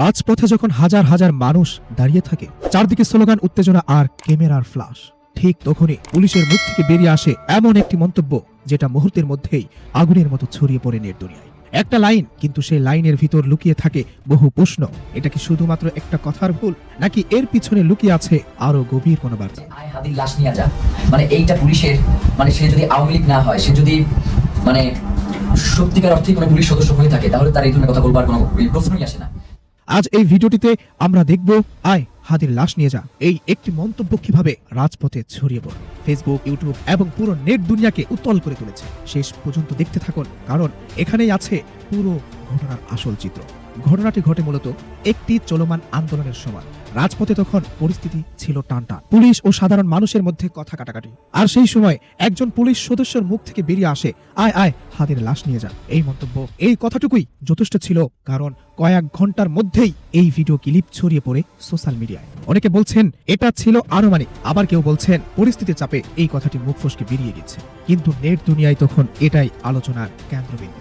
রাজপথে যখন হাজার হাজার মানুষ দাঁড়িয়ে থাকে, চারদিকে স্লোগান, উত্তেজনা আর ক্যামেরার ফ্লাশ ঠিক তখনই পুলিশের মুখ থেকে বেরিয়ে আসে এমন একটি মন্তব্য, যেটা মুহূর্তের মধ্যেই আগুনের মতো ছড়িয়ে পড়ে নেট দুনিয়ায়। একটা লাইন কিন্তু সেই লাইনের ভিতর লুকিয়ে থাকে বহু প্রশ্ন। এটা কি শুধুমাত্র একটা কথার ভুল নাকি এর পিছনে লুকিয়ে আছে আরও গভীর কোনো বার্তা? লাশ নিয়ে যা। মানে এইটা পুলিশের মানে সে যদি আওয়ামী লীগ না হয় সে যদি মানে সত্যিকার অর্থে কোনো পুলিশ সদস্য হয়ে থাকে তাহলে তার এই ধরনের কথা বলবার কোনো প্রশ্নই আসে না। আজ এই ভিডিওটিতে আমরা দেখব আয় হাদির লাশ নিয়ে যা। এই একটি মন্তব্য কীভাবে রাজপথে ছড়িয়ে পড়ে? ফেসবুক ইউটিউব এবং পুরো নেট দুনিয়াকে উত্তল করে তুলেছে। শেষ পর্যন্ত দেখতে থাকুন, কারণ এখানেই আছে পুরো ঘটনার আসল চিত্র। ঘটনাটি ঘটে মূলত একটি চলমান আন্দোলনের সময়। রাজপথে তখন পরিস্থিতি ছিল টানটান। পুলিশ ও সাধারণ মানুষের মধ্যে কথা কাটাকাটি। আর সেই সময় একজন পুলিশ সদস্যের মুখ থেকে বেরিয়ে আসে, আয় আয়, হাতের লাশ নিয়ে যা এই মন্তব্য, এই কথাটুকুই যথেষ্ট ছিল, কারণ কয়েক ঘণ্টার মধ্যেই এই ভিডিও ক্লিপ ছড়িয়ে পড়ে সোশ্যাল মিডিয়ায়। অনেকে বলছেন, এটা ছিল আনুমানিক। আবার কেউ বলছেন, পরিস্থিতির চাপে এই কথাটি মুখ ফসকে বেরিয়ে গেছে। কিন্তু নেট দুনিয়ায় তখন এটাই আলোচনার কেন্দ্রবিন্দু।